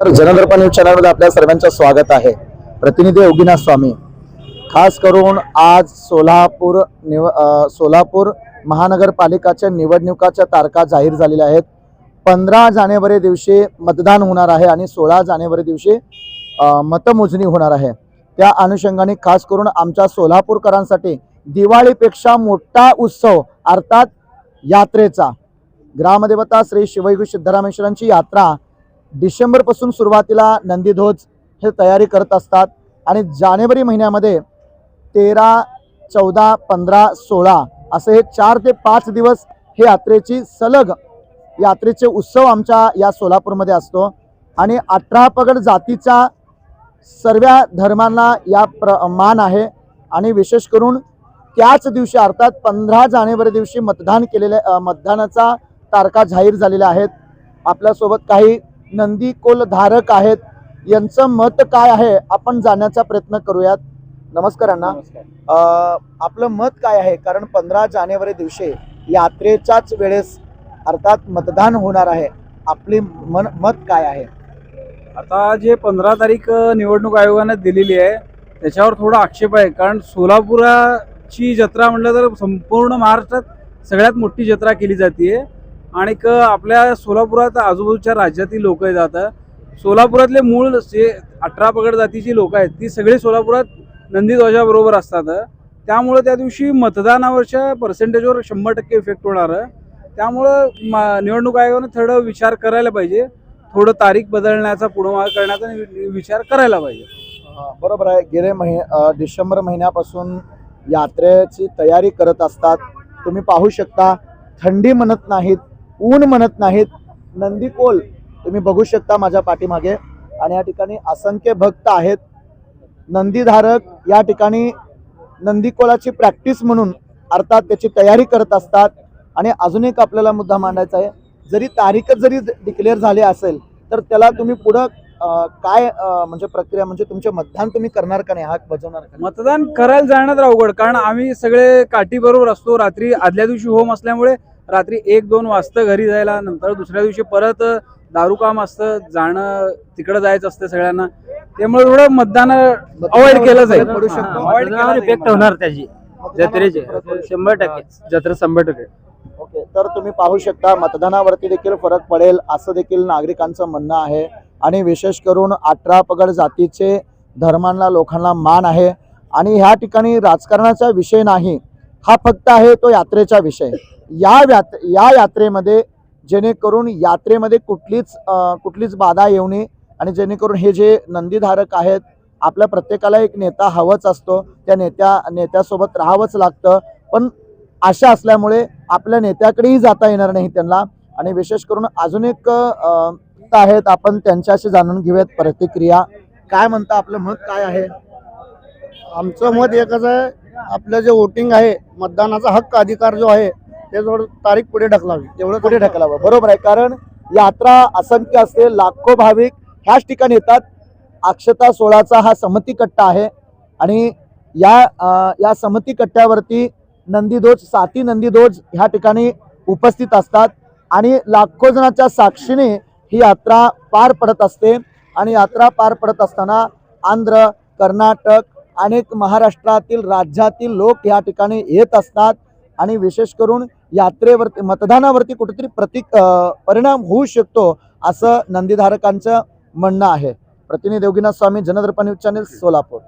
तर जनदर्पण न्यूज चॅनलमध्ये आपल्या सर्वांचं स्वागत आहे. प्रतिनिधी योगीनाथ स्वामी. खास करून आज सोलापूर निव अ, सोलापूर महानगरपालिकाच्या निवडणुकाच्या तारखा जाहीर झालेल्या आहेत. पंधरा जानेवारी दिवशी मतदान होणार आहे आणि सोळा जानेवारी दिवशी अ, मतमोजणी होणार आहे. त्या अनुषंगाने खास करून आमच्या सोलापूरकरांसाठी दिवाळीपेक्षा मोठा उत्सव अर्थात यात्रेचा. ग्रामदेवता श्री शिवैगु सिद्धरामेश्वरांची यात्रा डिसेंबरपासून सुरुवातीला नंदीध्वज हे तयारी करत असतात. आणि जानेवारी महिन्यामध्ये तेरा चौदा पंधरा सोळा असे हे चार ते पाच दिवस हे यात्रेची सलग यात्रेचे उत्सव आमच्या या सोलापूरमध्ये असतो. आणि अठरा पगड जातीच्या सर्व धर्मांना या प्र मान आहे. आणि विशेष करून त्याच दिवशी अर्थात पंधरा जानेवारी दिवशी मतदान केलेले मतदानाचा तारखा जाहीर झालेल्या आहेत. आपल्यासोबत काही नंदीकोल धारक आहेत. यांचं मत काय आहे? आपण जाण्याचा प्रयत्न करूयात. नमस्कार अण्णा. अ, आपलं मत काय आहे? कारण पंधरा जानेवारी दिवशी यात्रेच्याच वेळेस अर्थात मतदान होणार आहे. आपली मन मत काय आहे? आता जे पंधरा तारीख अ, निवडणूक आयोगाने दिलेली आहे त्याच्यावर थोडा आक्षेप आहे. कारण सोलापुराची जत्रा म्हटलं तर संपूर्ण महाराष्ट्रात सगळ्यात मोठी जत्रा केली जाते आणि आपल्या सोलापुरात आजूबाजूच्या राज्यातील लोक येतात सोलापुरातले मूळ जे अठरा पगड जातीची लोक आहेत ती सगळी सोलापुरात नंदीध्वजाबरोबर असतात. त्यामुळं त्या दिवशी मतदानावरच्या पर्सेंटेजवर शंभर टक्के इफेक्ट होणार. त्यामुळं मा- निवडणूक आयोगानं थोडं विचार करायला पाहिजे. थोडं तारीख बदलण्याचा पुढे करण्याचा वि- विचार करायला पाहिजे. बरोबर आहे. गेले महि डिसेंबर महिन्यापासून यात्रेची तयारी करत असतात. तुम्ही पाहू शकता थंडी म्हणत नाहीत ऊन म्हणत नाहीत. नंदीकोल तुम्ही बघू शकता माझ्या पाठीमागे. आणि या ठिकाणी असंख्य भक्त आहेत. नंदीधारक या ठिकाणी नंदीकोलाची प्रॅक्टिस म्हणून अर्थात त्याची तयारी करत असतात. आणि अजून एक आपल्याला मुद्दा मांडायचा आहे. जरी तारीखच जरी डिक्लेअर झाली असेल तर त्याला तुम्ही पुढं काय म्हणजे प्रक्रिया म्हणजे तुमचे मतदान तुम्ही करणार का नाही? हाक बजवणार का मतदान करायला जाणं तर अवघड कारण आम्ही सगळे काठी बरोबर असतो. रात्री आदल्या दिवशी होम असल्यामुळे रात्री एक दोन वाजता घरी जायला नंतर दुसऱ्या दिवशी परत दारू काम असतं जाणं तिकडं जायचं असतं सगळ्यांना. त्यामुळे थोडं मतदान अवॉइड केलं जाईल. पडू शकतो. Avoid केलं जाईल. इफेक्ट होणार त्याची. जत्रेचे. शंभर टक्के. जत्रा शंभर टक्के. ओके तर तुम्ही पाहू शकता मतदानावरती देखील फरक पडेल असं देखील नागरिकांचं म्हणणं आहे. आणि विशेष करून अठरा पगड जातीचे धर्मांना लोकांना मान आहे. आणि ह्या ठिकाणी राजकारणाचा विषय नाही. हा फक्त आहे तो यात्रेचा विषय. या व्यात या यात्रेमध्ये जेणेकरून यात्रेमध्ये कुठलीच कुठलीच बाधा येऊ नये आणि जेणेकरून हे जे नंदीधारक आहेत आपल्या प्रत्येकाला एक नेता हवाच असतो. त्या नेत्या नेत्यासोबत राहावंच लागतं. पण आशा असल्यामुळे आपल्या नेत्याकडेही जाता येणार नाही त्यांना आणि विशेष करून अजून एक आहेत आपण त्यांच्याशी जाणून घेऊयात प्रतिक्रिया. काय म्हणता आपलं मत काय आहे? आमचं मत एकच आहे आपलं जे वोटिंग आहे मतदानाचा हक्क अधिकार जो आहे ते थोडं तारीख पुढे ढकलावी. तेवढं पुढे ढकलावं. बरोबर आहे. कारण यात्रा असंख्य असते लाखो भाविक ह्याच ठिकाणी येतात. अक्षता सोळाचा हा समती कट्टा आहे. आणि या अ, या समती कट्ट्यावरती नंदीदोज साती नंदीदोज ह्या ठिकाणी उपस्थित असतात. आणि लाखो जणांच्या साक्षीने ही यात्रा पार पडत असते. आणि यात्रा पार पडत असताना आंध्र कर्नाटक अनेक महाराष्ट्रातील राज्यातील लोक या ठिकाणी येत असतात आणि विशेष करून यात्रेवरती मतदानावरती कुठेतरी प्रतिक परिणाम होऊ शकतो असं नंदीधारकांचं म्हणणं आहे. प्रतिनिधी योगीनाथ स्वामी जनदर्पण न्यूज चॅनेल सोलापूर.